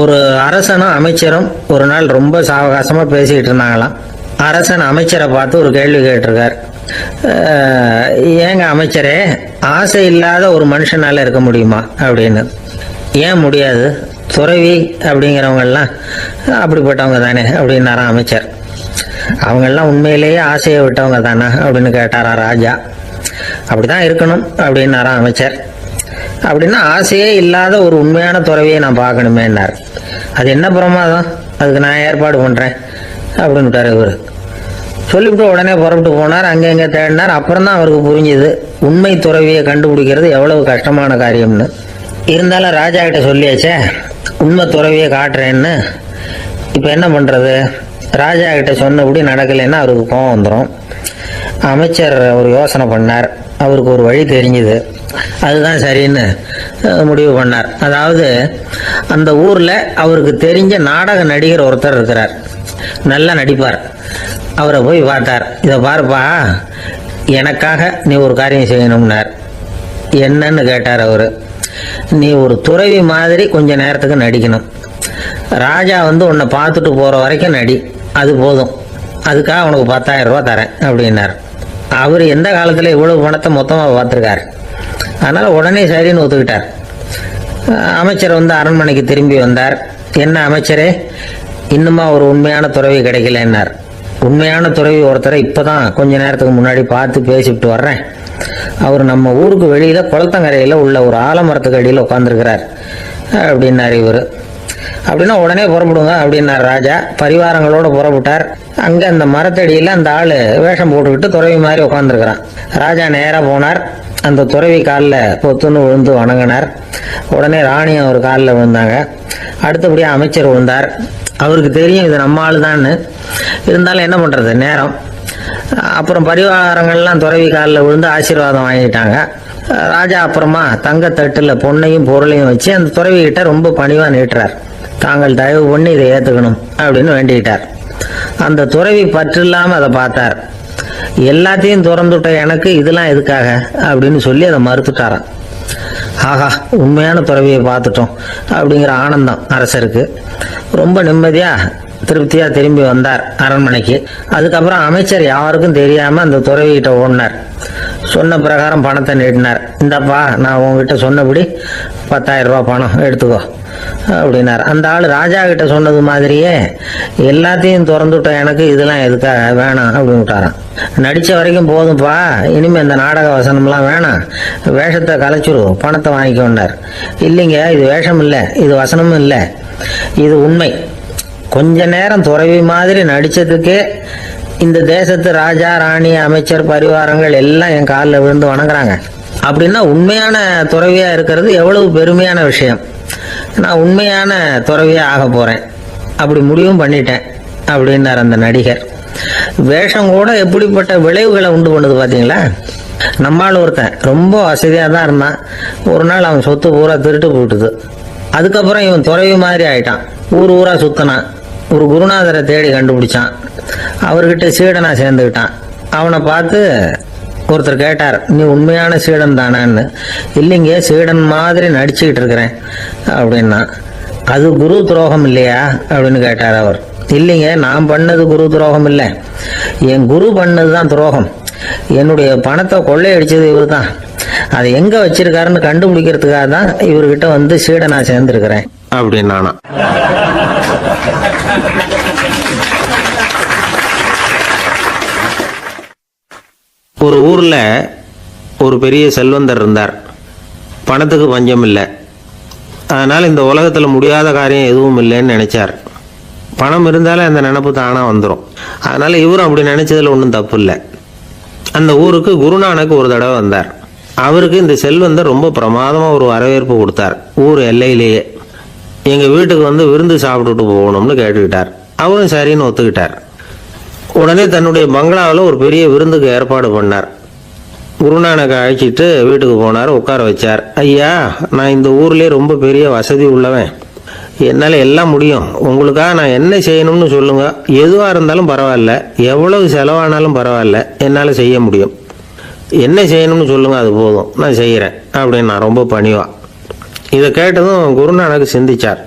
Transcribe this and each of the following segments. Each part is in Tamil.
ஒரு அரசனும் அமைச்சரும் ஒரு நாள் ரொம்ப சாவகாசமாக பேசிக்கிட்டு இருந்தாங்களாம். அரசன் அமைச்சரை பார்த்து ஒரு கேள்வி கேட்டிருக்கார். ஏங்க அமைச்சரே ஆசை இல்லாத ஒரு மனுஷனால் இருக்க முடியுமா அப்படின்னு. ஏன் முடியாது? துறவி அப்படிங்கிறவங்கெல்லாம் அப்படிப்பட்டவங்க தானே அப்படின்னாராம் அமைச்சர். அவங்கெல்லாம் உண்மையிலேயே ஆசையை விட்டவங்க தானா அப்படின்னு கேட்டாரா ராஜா. அப்படிதான் இருக்கணும் அப்படின்னாராம் அமைச்சர். அப்படின்னா ஆசையே இல்லாத ஒரு உண்மையான துறவியை நான் பார்க்கணுமேன்னார். அது என்ன பிரமாதம் அதுக்கு நான் ஏற்பாடு பண்ணுறேன் அப்படின்னுட்டார் இவர். சொல்லிவிட்டு உடனே புறப்பட்டு போனார் அங்கே இங்கே தேடினார். அப்புறம் தான் அவருக்கு புரிஞ்சுது உண்மை துறவியை கண்டுபிடிக்கிறது எவ்வளவு கஷ்டமான காரியம்னு. இருந்தாலும் ராஜா கிட்ட சொல்லியாச்சே உண்மை துறவியை காட்டுறேன்னு. இப்போ என்ன பண்ணுறது ராஜா கிட்ட சொன்னபடி நடக்கலைன்னா அவருக்கு கோவம் வந்துடும் அமைச்சர் ஒரு யோசனை பண்ணார். அவருக்கு ஒரு வழி தெரிஞ்சுது. அதுதான் சரின்னு முடிவு பண்ணார். அதாவது அந்த ஊரில் அவருக்கு தெரிஞ்ச நாடக நடிகர் ஒருத்தர் இருக்கிறார். நல்லா நடிப்பார். அவரை போய் பார்த்தார். இதை பாருப்பா எனக்காக நீ ஒரு காரியம் செய்யணும்னார். என்னன்னு கேட்டார் அவர். நீ ஒரு துறவி மாதிரி கொஞ்ச நேரத்துக்கு நடிக்கணும். ராஜா வந்து உன்னை பார்த்துட்டு போகிற வரைக்கும் நடி. அது போதும். அதுக்காக உனக்கு பத்தாயிரம் ரூபா தரேன் அப்படின்னார். அவர் எந்த காலத்தில் இவ்வளவு பணத்தை மொத்தமாக பார்த்துருக்காரு? அதனால் உடனே சரின்னு ஒத்துக்கிட்டார். அமைச்சர் வந்து அரண்மனைக்கு திரும்பி வந்தார். என்ன அமைச்சரே? இன்னுமா ஒரு உண்மையான துறவி கிடைக்கலன்னார். உண்மையான துறவி ஒருத்தரை இப்போ தான் கொஞ்ச நேரத்துக்கு முன்னாடி பார்த்து பேசிவிட்டு வர்றேன். அவர் நம்ம ஊருக்கு வெளியில் குளத்தங்கரையில் உள்ள ஒரு ஆலமரத்துக்கு அடியில் உட்காந்துருக்கிறார் அப்படின்னார் இவர். அப்படின்னா உடனே புறப்படுங்க அப்படின்னார் ராஜா. பரிவாரங்களோட புறப்பட்டார். அங்கே அந்த மரத்தடியில் அந்த ஆள் வேஷம் போட்டுக்கிட்டு துறவி மாதிரி உட்காந்துருக்கிறான் ராஜா நேராக போனார். அந்த துறவி காலில் பொத்துன்னு விழுந்து வணங்கினார். உடனே ராணி அவர் காலில் விழுந்தாங்க. அடுத்தபடியாக அமைச்சர் விழுந்தார். அவருக்கு தெரியும் இது நம்ம ஆளு இருந்தாலும் என்ன பண்ணுறது நேரம். அப்புறம் பரிவாரங்கள்லாம் துறவி காலில் விழுந்து ஆசீர்வாதம் வாங்கிட்டாங்க. ராஜா அப்புறமா தங்கத்தட்டில் பொண்ணையும் பொருளையும் வச்சு அந்த துறவிகிட்ட ரொம்ப பணிவாக நீட்டுறார். தாங்கள் தயவு பண்ணி இதை ஏற்றுக்கணும் அப்படின்னு வேண்டிக்கிட்டார். அந்த துறவி பற்று அதை பார்த்தார். எல்லாத்தையும் திறந்துட்ட எனக்கு இதெல்லாம் எதுக்காக? அப்படின்னு சொல்லி அதை மறுத்துட்டாராம். ஆஹா உண்மையான துறவியை பார்த்துட்டோம் அப்படிங்கிற ஆனந்தம் அரசருக்கு. ரொம்ப நிம்மதியாக திருப்தியாக திரும்பி வந்தார் அரண்மனைக்கு. அதுக்கப்புறம் அமைச்சர் யாருக்கும் தெரியாமல் அந்த துறவிகிட்ட ஓடினார். சொன்ன பிரகாரம் பணத்தை நீட்டினார். இந்தப்பா நான் உங்ககிட்ட சொன்னபடி பத்தாயிரம் ரூபா பணம் எடுத்துக்கோ அப்படின்னார். அந்த ஆள் ராஜா கிட்ட சொன்னது மாதிரியே எல்லாத்தையும் திறந்துட்டோம் எனக்கு இதெல்லாம் எதுக்காக வேணாம் அப்படின்னு விட்டாராம் நடித்த வரைக்கும் போதும்ப்பா இனிமேல் இந்த நாடக வசனம்லாம் வேணாம். வேஷத்தை கலைச்சிரு பணத்தை வாங்கிக்கொண்டார் இல்லைங்க இது வேஷம் இல்லை இது வசனமும் இல்லை இது உண்மை. கொஞ்ச நேரம் துறவி மாதிரி நடித்ததுக்கே இந்த தேசத்து ராஜா ராணி அமைச்சர் பரிவாரங்கள் எல்லாம் என் காலில் விழுந்து வணங்குறாங்க. அப்படின்னா உண்மையான துறவியாக இருக்கிறது எவ்வளவு பெருமையான விஷயம். நான் உண்மையான துறவியாக ஆக போகிறேன் அப்படி முடிவும் பண்ணிட்டேன் அப்படின்னார் அந்த நடிகர். வேஷம் கூட எப்படிப்பட்ட விளைவுகளை உண்டு பண்ணுது பார்த்தீங்களா நம்மால் ஒருத்தன் ரொம்ப வசதியாக தான் இருந்தான். ஒரு நாள் அவன் சொத்து பூரா திருட்டு போட்டுது அதுக்கப்புறம் இவன் துறவி மாதிரி ஆயிட்டான். ஊர் ஊராக சுத்தினான். ஒரு குருநாதரை தேடி கண்டுபிடிச்சான். அவர்கிட்ட சீடனாக சேர்ந்துக்கிட்டான். அவனை பார்த்து ஒருத்தர் கேட்டார் நீ உண்மையான சீடன் தானான்னு. இல்லைங்க சீடன் மாதிரி நடிச்சுக்கிட்டு இருக்கிறேன். அப்படின்னா அது குரு துரோகம் இல்லையா? அப்படின்னு கேட்டார் அவர். இல்லைங்க நான் பண்ணது குரு துரோகம் இல்லை. என் குரு பண்ணது தான் துரோகம். என்னுடைய பணத்தை கொள்ளையடிச்சது இவர் தான். அதை எங்க வச்சிருக்காருன்னு கண்டுபிடிக்கிறதுக்காக தான் இவர்கிட்ட வந்து சீடனா சேர்ந்திருக்கிறேன். அப்படின்னானா. ஒரு ஊரில் ஒரு பெரிய செல்வந்தர் இருந்தார். பணத்துக்கு பஞ்சம் இல்லை. அதனால் இந்த உலகத்தில் முடியாத காரியம் எதுவும் இல்லைன்னு நினச்சார். பணம் இருந்தாலே அந்த நினப்பு தானாக வந்துடும் அதனால் இவரும் அப்படி நினச்சதில் ஒன்றும் தப்பு இல்லை. அந்த ஊருக்கு குருநானக் ஒரு தடவை வந்தார். அவருக்கு இந்த செல்வந்தர் ரொம்ப பிரமாதமாக ஒரு வரவேற்பு கொடுத்தார். ஊர் எல்லையிலேயே. எங்கள் வீட்டுக்கு வந்து விருந்து சாப்பிட்டுட்டு போகணும்னு கேட்டுக்கிட்டார். அவரும் சரின்னு ஒத்துக்கிட்டார். உடனே தன்னுடைய பங்களாவில் ஒரு பெரிய விருந்துக்கு ஏற்பாடு பண்ணார். குருநானக்கை அழைச்சிட்டு வீட்டுக்கு போனார் உட்கார வச்சார். ஐயா நான் இந்த ஊர்லேயே ரொம்ப பெரிய வசதி உள்ளவன். என்னால் எல்லாம் முடியும். உங்களுக்காக நான் என்ன செய்யணும்னு சொல்லுங்க. எதுவாக இருந்தாலும் பரவாயில்ல. எவ்வளவு செலவானாலும் பரவாயில்ல. என்னால் செய்ய முடியும். என்ன செய்யணும்னு சொல்லுங்க அது போதும். நான் செய்கிறேன் அப்படின்னு நான் ரொம்ப பணிவான் இதை கேட்டதும் குருநானக் சிந்திச்சார்.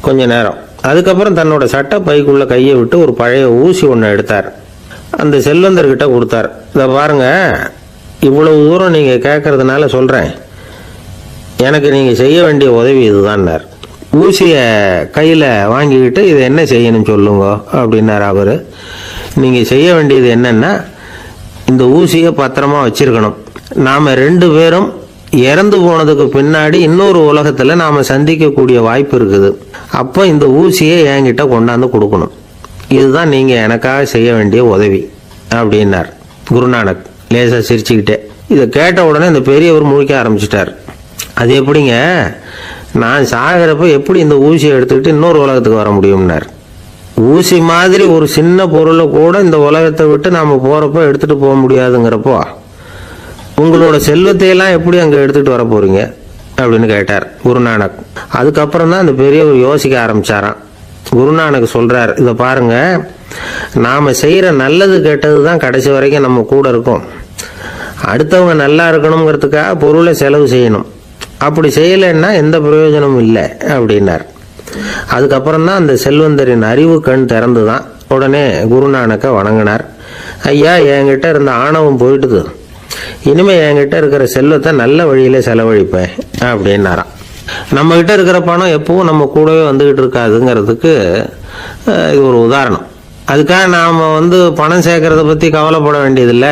கொஞ்ச நேரம். அதுக்கப்புறம் தன்னோட சட்டை பைக்குள்ள கையை விட்டு ஒரு பழைய ஊசி ஒன்று எடுத்தார். அந்த செல்வந்தர்கிட்ட கொடுத்தார். இதை பாருங்க இவ்வளவு தூரம் நீங்கள் கேட்கறதுனால சொல்கிறேன் எனக்கு நீங்கள் செய்ய வேண்டிய உதவி இதுதான்னார். ஊசியை கையில் வாங்கிக்கிட்டு இதை என்ன செய்யணும் சொல்லுங்க அப்படின்னார் அவர். நீங்கள் செய்ய வேண்டியது என்னென்னா இந்த ஊசியை பத்திரமா வச்சிருக்கணும். நாம் ரெண்டு பேரும் இறந்து போனதுக்கு பின்னாடி இன்னொரு உலகத்தில் நாம் சந்திக்கக்கூடிய வாய்ப்பு இருக்குது. அப்போ இந்த ஊசியை என்கிட்ட கொண்டாந்து கொடுக்கணும். இதுதான் நீங்கள் எனக்காக செய்ய வேண்டிய உதவி அப்படின்னார். குருநானக் லேசாக சிரிச்சுக்கிட்டே. இதை கேட்ட உடனே இந்த பெரியவர் முழிக்க ஆரம்பிச்சிட்டார். அது எப்படிங்க? நான் சாகிறப்ப எப்படி இந்த ஊசியை எடுத்துக்கிட்டு இன்னொரு உலகத்துக்கு வர முடியும்னார். ஊசி மாதிரி ஒரு சின்ன பொருளை கூட இந்த உலகத்தை விட்டு நாம் போகிறப்ப எடுத்துகிட்டு போக முடியாதுங்கிறப்போ உங்களோட செல்வத்தையெல்லாம் எப்படி அங்கே எடுத்துகிட்டு வர போகிறீங்க அப்படின்னு கேட்டார் குருநானக். அதுக்கப்புறம் தான் அந்த பெரியவர் யோசிக்க ஆரம்பிச்சாராம். குருநானக் சொல்றார் இதை பாருங்க நாம செய்யற நல்லது கெட்டது தான் கடைசி வரைக்கும் நம்ம கூட இருக்கும். அடுத்தவங்க நல்லா இருக்கணுங்கிறதுக்காக பொருளை செலவு செய்யணும். அப்படி செய்யலைன்னா எந்த பிரயோஜனமும் இல்லை அப்படின்னார். அதுக்கப்புறம் தான் அந்த செல்வந்தரின் அறிவு கண் திறந்து தான் உடனே குருநானக்கை வணங்கினார். ஐயா என்கிட்ட இருந்த ஆணவம் போயிட்டுது. இனிமே என்கிட்ட இருக்கிற செல்வத்தை நல்ல வழியில செலவழிப்பேன் அப்படின்னாராம். நம்ம கிட்ட இருக்கிற பணம் எப்பவும் நம்ம கூடவே வந்துகிட்டு இருக்காதுங்கிறதுக்கு இது ஒரு உதாரணம். அதுக்காக நாம் வந்து பணம் சேர்க்கறத பற்றி கவலைப்பட வேண்டியதில்லை.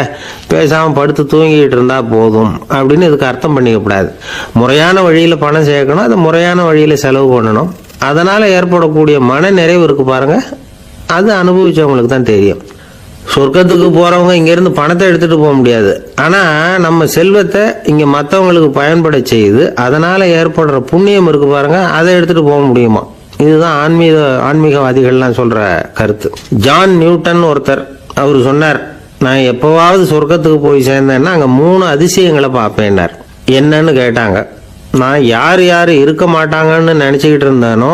பேசாமல் படுத்து தூங்கிக்கிட்டு இருந்தால் போதும் அப்படின்னு இதுக்கு அர்த்தம் பண்ணிக்கப்படாது முறையான வழியில் பணம் சேர்க்கணும் அதை முறையான வழியில் செலவு பண்ணணும். அதனால் ஏற்படக்கூடிய மன நிறைவு இருக்குது பாருங்க. அது அனுபவிச்சவங்களுக்கு தான் தெரியும். சொர்க்கத்துக்கு போகிறவங்க இங்கேருந்து பணத்தை எடுத்துகிட்டு போக முடியாது. ஆனால் நம்ம செல்வத்தை இங்கே மற்றவங்களுக்கு பயன்பட செய்து அதனால் ஏற்படுற புண்ணியம் இருக்குது பாருங்கள் அதை எடுத்துகிட்டு போக முடியுமா? இதுதான் ஆன்மீக ஆன்மீகவாதிகள்லாம் சொல்கிற கருத்து. ஜான் நியூட்டன் ஒருத்தர் அவர் சொன்னார் நான் எப்போவாவது சொர்க்கத்துக்கு போய் சேர்ந்தேன்னா அங்கே மூணு அதிசயங்களை பார்ப்பேன்னார். என்னன்னு கேட்டாங்க. நான் யார் யார் இருக்க மாட்டாங்கன்னு நினச்சிக்கிட்டு இருந்தானோ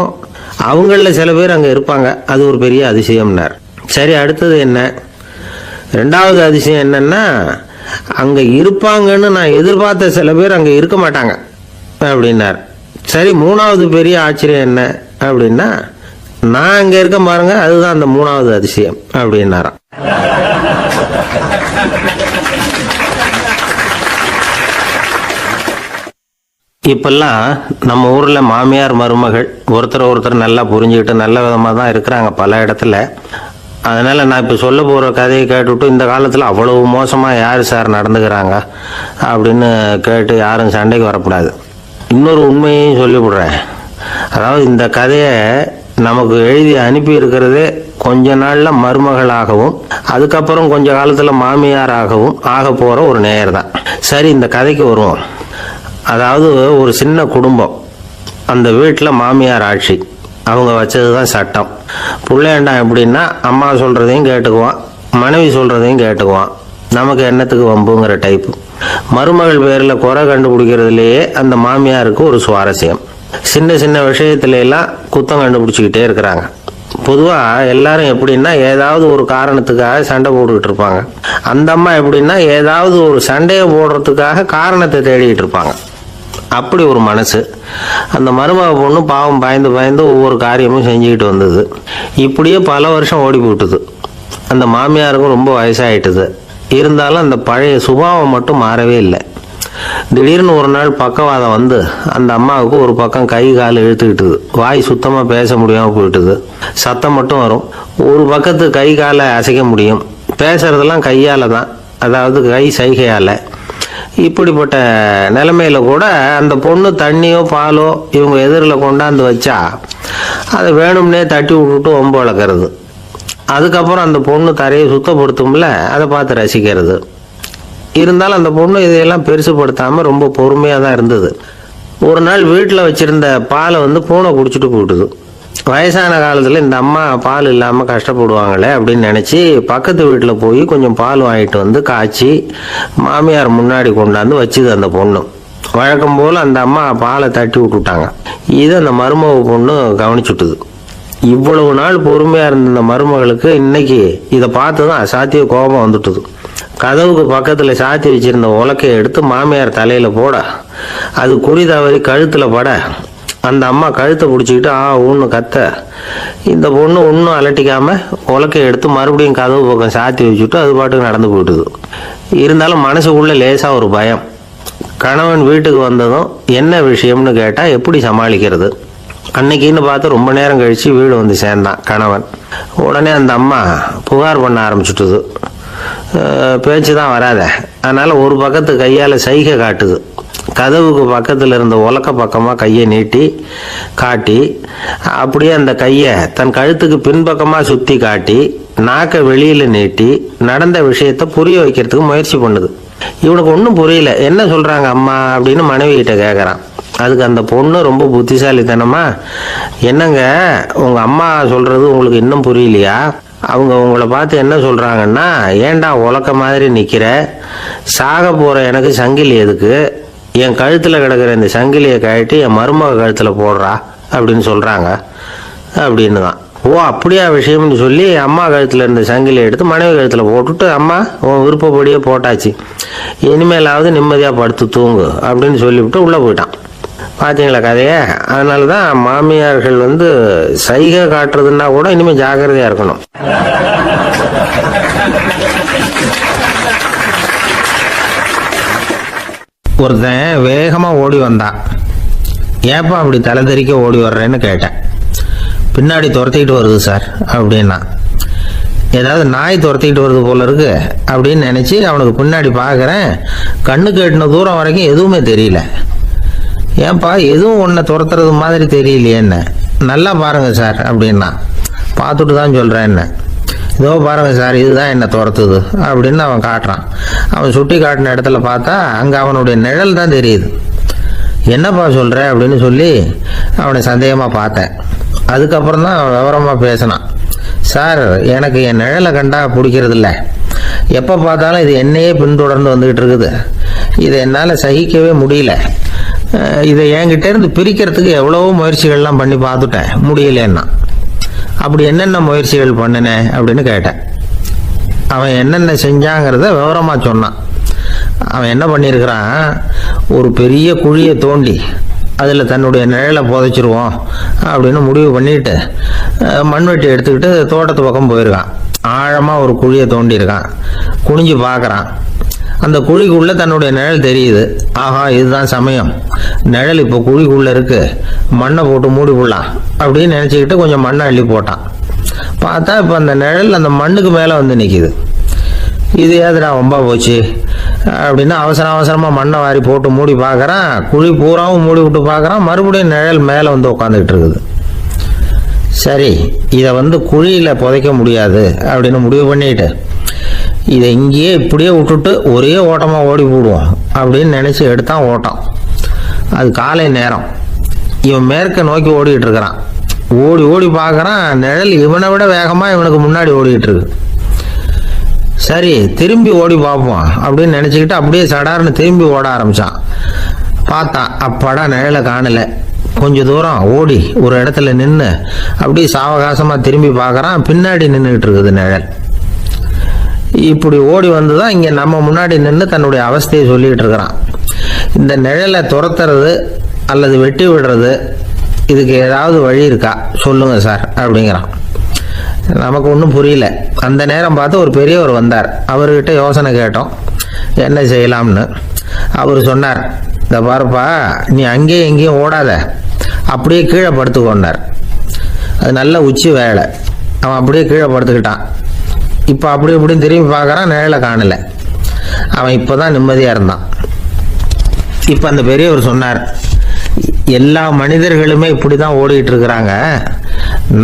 அவங்களில் சில பேர் அங்கே இருப்பாங்க. அது ஒரு பெரிய அதிசயம்னார். சரி அடுத்தது என்ன? ரெண்டாவது அதிசயம் என்னென்னா அங்கே இருப்பாங்கன்னு நான் எதிர்பார்த்த சில பேர் அங்கே இருக்க மாட்டாங்க அப்படின்னார். சரி மூணாவது பெரிய ஆச்சரியம் என்ன அப்படின்னா நான் அங்கே இருக்க பாருங்க அதுதான் அந்த மூணாவது அதிசயம் அப்படின்னாராம். இப்பெல்லாம் நம்ம ஊரில் மாமியார் மருமகள் ஒருத்தர் ஒருத்தர் நல்லா புரிஞ்சுக்கிட்டு நல்ல விதமாக தான் இருக்கிறாங்க பல இடத்துல. அதனால் நான் இப்போ சொல்ல போகிற கதையை கேட்டுவிட்டு இந்த காலத்தில் அவ்வளவு மோசமாக யார் சார் நடந்துக்கிறாங்க அப்படின்னு கேட்டு யாரும் சண்டைக்கு வரக்கூடாது. இன்னொரு உண்மையையும் சொல்லிவிடுறேன். அதாவது இந்த கதையை நமக்கு எழுதி அனுப்பி இருக்கிறதே கொஞ்ச நாளில் மருமகளாகவும் அதுக்கப்புறம் கொஞ்ச காலத்தில் மாமியாராகவும் ஆக போகிற ஒரு நேயர் தான். சரி இந்த கதைக்கு வருவோம். அதாவது ஒரு சின்ன குடும்பம். அந்த வீட்டில் மாமியார் ஆட்சி. அவங்க வச்சது தான் சட்டம். பிள்ளையாண்டான் எப்படின்னா அம்மா சொல்கிறதையும் கேட்டுக்குவான் மனைவி சொல்கிறதையும் கேட்டுக்குவான். நமக்கு என்னத்துக்கு வம்புங்கிற டைப்பு மருமகள் பேரில் குறை கண்டுபிடிக்கிறதுலையே அந்த மாமியாருக்கு ஒரு சுவாரஸ்யம். சின்ன சின்ன விஷயத்துல எல்லாம் குத்தம் கண்டுபிடிச்சிக்கிட்டே இருக்கிறாங்க. பொதுவாக எல்லாரும் எப்படின்னா ஏதாவது ஒரு காரணத்துக்காக சண்டை போட்டுக்கிட்டு இருப்பாங்க. அந்த அம்மா எப்படின்னா ஏதாவது ஒரு சண்டையை போடுறதுக்காக காரணத்தை தேடிக்கிட்டு இருப்பாங்க. அப்படி ஒரு மனசு. அந்த மருமக பொண்ணு பாவம் பயந்து பயந்து ஒவ்வொரு காரியமும் செஞ்சுக்கிட்டு வந்தது. இப்படியே பல வருஷம் ஓடி போட்டுது அந்த மாமியாருக்கும் ரொம்ப வயசாயிட்டுது. இருந்தாலும் அந்த பழைய சுபாவம் மட்டும் மாறவே இல்லை. திடீர்னு ஒரு நாள் பக்கவாதம் வந்து அந்த அம்மாவுக்கு ஒரு பக்கம் கை கால் இழுத்துக்கிட்டுது. வாய் சுத்தமாக பேச முடியாமல் போயிட்டுது. சத்தம் மட்டும் வரும். ஒரு பக்கத்து கை காலை அசைக்க முடியும். பேசுறதெல்லாம் கையால் தான். அதாவது கை சைகையால். இப்படிப்பட்ட நிலைமையில் கூட அந்த பொண்ணு தண்ணியோ பாலோ இவங்க எதிரில் கொண்டாந்து வச்சா அதை வேணும்னே தட்டி விட்டுட்டு ஒம்பு வளர்க்குறது. அதுக்கப்புறம் அந்த பொண்ணு தரையை சுத்தப்படுத்தும்ல அதை பார்த்து ரசிக்கிறது. இருந்தாலும் அந்த பொண்ணு இதையெல்லாம் பெருசுப்படுத்தாமல் ரொம்ப பொறுமையாக தான் இருந்தது. ஒரு நாள் வீட்டில் வச்சுருந்த பாலை வந்து பூனை குடிச்சிட்டு போயிட்டுது. வயசான காலத்தில் இந்த அம்மா பால் இல்லாமல் கஷ்டப்படுவாங்களே அப்படின்னு நினச்சி பக்கத்து வீட்டில் போய் கொஞ்சம் பால் வாங்கிட்டு வந்து காய்ச்சி மாமியார் முன்னாடி கொண்டாந்து வச்சுது அந்த பொண்ணு. வழக்கம் போல் அந்த அம்மா பாலை தட்டி விட்டுட்டாங்க. இது அந்த மருமக பொண்ணு கவனிச்சுட்டுது. இவ்வளவு நாள் பொறுமையாக இருந்த இந்த மருமகளுக்கு இன்னைக்கு இதை பார்த்து தான் அசாத்திய கோபம் வந்துட்டுது. கதவுக்கு பக்கத்தில் சாத்தி வச்சிருந்த உலக்கையை எடுத்து மாமியார் தலையில் போட. அது குறி தவறி கழுத்தில் பட. அந்த அம்மா கழுத்தை பிடிச்சிக்கிட்டு ஆ ஒன்று கத்த. இந்த பொண்ணு ஒன்றும் அலட்டிக்காமல் உலக்க எடுத்து மறுபடியும் கதவு பக்கம் சாத்தி வச்சுட்டு அது பாட்டுக்கு நடந்து போயிட்டுது. இருந்தாலும் மனசுக்குள்ளே லேசாக ஒரு பயம். கணவன் வீட்டுக்கு வந்ததும் என்ன விஷயம்னு கேட்டால் எப்படி சமாளிக்கிறது? அன்னைக்குன்னு பார்த்து ரொம்ப நேரம் கழித்து வீடு வந்து சேர்ந்தான் கணவன். உடனே அந்த அம்மா புகார் பண்ண ஆரம்பிச்சுட்டுது. பேச்சு தான் வராத. அதனால் ஒரு பக்கத்து கையால் சைகை காட்டுது. கதவுக்கு பக்கத்தில் இருந்த உலக்க பக்கமாக கையை நீட்டி காட்டி அப்படியே அந்த கையை தன் கழுத்துக்கு பின்பக்கமாக சுற்றி காட்டி நாக்கை வெளியில் நீட்டி நடந்த விஷயத்தை புரிய வைக்கிறதுக்கு முயற்சி பண்ணுது. இவனுக்கு ஒன்றும் புரியல. என்ன சொல்கிறாங்க அம்மா அப்படின்னு மனைவி கிட்ட கேட்குறான் அதுக்கு அந்த பொண்ணு ரொம்ப புத்திசாலித்தனமா என்னங்க உங்கள் அம்மா சொல்கிறது உங்களுக்கு இன்னும் புரியலையா? அவங்க உங்களை பார்த்து என்ன சொல்கிறாங்கன்னா ஏண்டா உலக்க மாதிரி நிற்கிற சாக போகிற எனக்கு சங்கிலி எதுக்கு? என் கழுத்தில் கிடக்கிற இந்த சங்கிலியை கழட்டி என் மருமக கழுத்தில் போடுறா அப்படின்னு சொல்கிறாங்க அப்படின்னு தான் ஓ அப்படியா விஷயம்னு சொல்லி அம்மா கழுத்தில் இருந்த சங்கிலியை எடுத்து மனைவி கழுத்தில் போட்டுட்டு அம்மா உன் விருப்பப்படியே போட்டாச்சு. இனிமேலாவது நிம்மதியாக படுத்து தூங்கு அப்படின்னு சொல்லிவிட்டு உள்ளே போயிட்டான். பார்த்தீங்களா கதையை? அதனால தான் மாமியார்கள் வந்து சைகை காட்டுறதுன்னா கூட இனிமேல் ஜாக்கிரதையாக இருக்கணும். ஒருத்தன் வேகமாக ஓடி வந்தான் ஏப்பா அப்படி தலை தெரிக்க ஓடி வர்றேன்னு கேட்டேன். பின்னாடி துரத்திக்கிட்டு வருது சார் அப்படின்னா. ஏதாவது நாய் துரத்திக்கிட்டு வருது போல இருக்கு அப்படின்னு நினச்சி அவனுக்கு பின்னாடி பார்க்குறேன் கண்ணு கேட்டின தூரம் வரைக்கும் எதுவுமே தெரியல. ஏன்பா எதுவும் ஒன்றை துரத்துறது மாதிரி தெரியலையே என்ன நல்லா பாருங்கள் சார் அப்படின்னா. பார்த்துட்டு தான் சொல்கிறேன் என்ன இதோ பாருங்க சார் இதுதான் என்ன துரத்துது அப்படின்னு அவன் காட்டுறான். அவன் சுட்டி காட்டின இடத்துல பார்த்தா அங்கே அவனுடைய நிழல் தான் தெரியுது. என்னப்பா சொல்கிற அப்படின்னு சொல்லி அவனை சந்தேகமாக பார்த்தேன். அதுக்கப்புறம் தான் அவன் விவரமாக பேசினான். சார் எனக்கு என் நிழலை கண்டா பிடிக்கிறதில்ல. எப்போ பார்த்தாலும் இது என்னையே பின்தொடர்ந்து வந்துக்கிட்டு இருக்குது. இதை என்னால் சகிக்கவே முடியல. இதை என்கிட்டேருந்து பிரிக்கிறதுக்கு எவ்வளவோ முயற்சிகள்லாம் பண்ணி பார்த்துட்டேன். முடியலன்னா. அப்படி என்னென்ன முயற்சிகள் பண்ணினேன் அப்படின்னு கேட்டேன். அவன் என்னென்ன செஞ்சாங்கிறத விவரமாக சொன்னான். அவன் என்ன பண்ணியிருக்கிறான்? ஒரு பெரிய குழியை தோண்டி அதில் தன்னுடைய நிழலை புதைச்சிருவோம் அப்படின்னு முடிவு பண்ணிட்டு மண்வெட்டி எடுத்துக்கிட்டு தோட்டத்து பக்கம் போயிருக்கான். ஆழமாக ஒரு குழியை தோண்டியிருக்கான். குனிஞ்சு பார்க்குறான். அந்த குழிக்குள்ளே தன்னுடைய நிழல் தெரியுது. ஆஹா இதுதான் சமயம். நிழல் இப்போ குழிக்குள்ளே இருக்குது மண்ணை போட்டு மூடி போடலாம் அப்படின்னு நினச்சிக்கிட்டு கொஞ்சம் மண்ணை அள்ளி போட்டான். பார்த்தா இப்போ அந்த நிழல் அந்த மண்ணுக்கு மேலே வந்து நிற்கிது இது ஏதுடா ரொம்ப போச்சு? அப்படின்னு அவசர அவசரமாக மண்ணை வாரி போட்டு மூடி பார்க்குறான். குழி பூராவும் மூடி விட்டு பார்க்குறான். மறுபடியும் நிழல் மேலே வந்து உட்காந்துக்கிட்டு இருக்குது. சரி இதை வந்து குழியில் புதைக்க முடியாது அப்படின்னு முடிவு பண்ணிட்டு இதை இங்கேயே இப்படியே விட்டுட்டு ஒரே ஓட்டமாக ஓடி போடுவோம் அப்படின்னு நினச்சி எடுத்தான் ஓட்டம். அது காலை நேரம். இவன் மேற்க நோக்கி ஓடிக்கிட்டு இருக்கிறான். ஓடி ஓடி பார்க்குறான் நிழல் இவனை விட வேகமாக இவனுக்கு முன்னாடி ஓடிக்கிட்டு இருக்கு. சரி திரும்பி ஓடி பார்ப்போம் அப்படின்னு நினச்சிக்கிட்டு அப்படியே சடார்னு திரும்பி ஓட ஆரம்பித்தான் பார்த்தான் அப்பாடா நிழலை காணலை. கொஞ்சம் தூரம் ஓடி ஒரு இடத்துல நின்று அப்படியே சாவகாசமாக திரும்பி பார்க்குறான். பின்னாடி நின்றுக்கிட்டு இருக்குது நிழல். இப்படி ஓடி வந்து தான் இங்கே நம்ம முன்னாடி நின்று தன்னுடைய அவஸ்தையை சொல்லிக்கிட்டு இருக்கிறான். இந்த நிழலை துரத்துறது அல்லது வெட்டி விடுறது இதுக்கு ஏதாவது வழி இருக்கா? சொல்லுங்கள் சார் அப்படிங்கிறான். நமக்கு ஒன்றும் புரியல. அந்த நேரம் பார்த்து ஒரு பெரியவர் வந்தார். அவர்கிட்ட யோசனை கேட்டோம். என்ன செய்யலாம்னு. அவர் சொன்னார் இந்த பாருப்பா நீ அங்கேயும் எங்கேயும் ஓடாத. அப்படியே கீழே படுத்துக்கொண்டார் அது நல்ல உச்சி வேலை. அவன் அப்படியே கீழே படுத்துக்கிட்டான். இப்போ அப்படி இப்படின்னு திரும்பி பார்க்குறான் நிழலை காணலை. அவன் இப்போ தான் நிம்மதியாக இருந்தான். இப்போ அந்த பெரியவர் சொன்னார் எல்லா மனிதர்களுமே இப்படி தான் ஓடிட்டு இருக்கிறாங்க.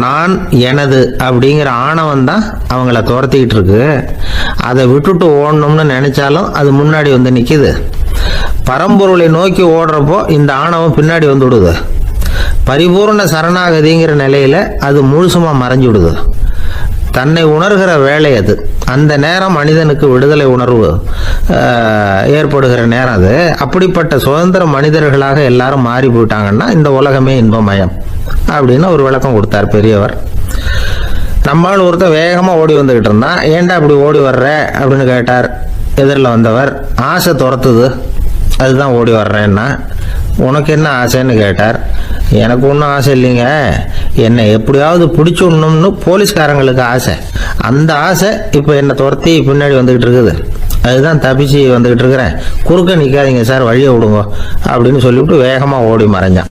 நான் எனது அப்படிங்கிற ஆணவம் தான் அவங்கள துரத்திக்கிட்டு இருக்கு. அதை விட்டுட்டு ஓடணும்னு நினைச்சாலும் அது முன்னாடி வந்து நிற்கிது பரம்பொருளை நோக்கி ஓடுறப்போ இந்த ஆணவம் பின்னாடி வந்து விடுது. பரிபூர்ண சரணாகதிங்கிற நிலையில அது முழுசுமா மறைஞ்சு விடுது தன்னை உணர்கிற வேலை அது. அந்த நேரம் மனிதனுக்கு விடுதலை உணர்வு ஏற்படுகிற நேரம் அது. அப்படிப்பட்ட சுதந்திர மனிதர்களாக எல்லாரும் மாறி போயிட்டாங்கன்னா இந்த உலகமே இன்பமயம் அப்படின்னு ஒரு விளக்கம் கொடுத்தார் பெரியவர். நம்மால் ஒருத்தர் வேகமாக ஓடி வந்துக்கிட்டு இருந்தான். ஏன்டா அப்படி ஓடி வர்ற அப்படின்னு கேட்டார். எதிரில் வந்தவர் ஆசை துரத்துது. அதுதான் ஓடி வர்றேன்னா. உனக்கு என்ன ஆசைன்னு? கேட்டார். எனக்கு ஒன்றும் ஆசை இல்லைங்க. என்னை எப்படியாவது பிடிச்சி விடணும்னு போலீஸ்காரங்களுக்கு ஆசை. அந்த ஆசை இப்போ என்னை துரத்தி பின்னாடி வந்துக்கிட்டு இருக்குது. அதுதான் தப்பிச்சு வந்துக்கிட்டு இருக்கிறேன். குறுக்க நிற்காதீங்க சார் வழியை விடுங்க. அப்படின்னு சொல்லிவிட்டு வேகமாக ஓடி மறைஞ்சான்.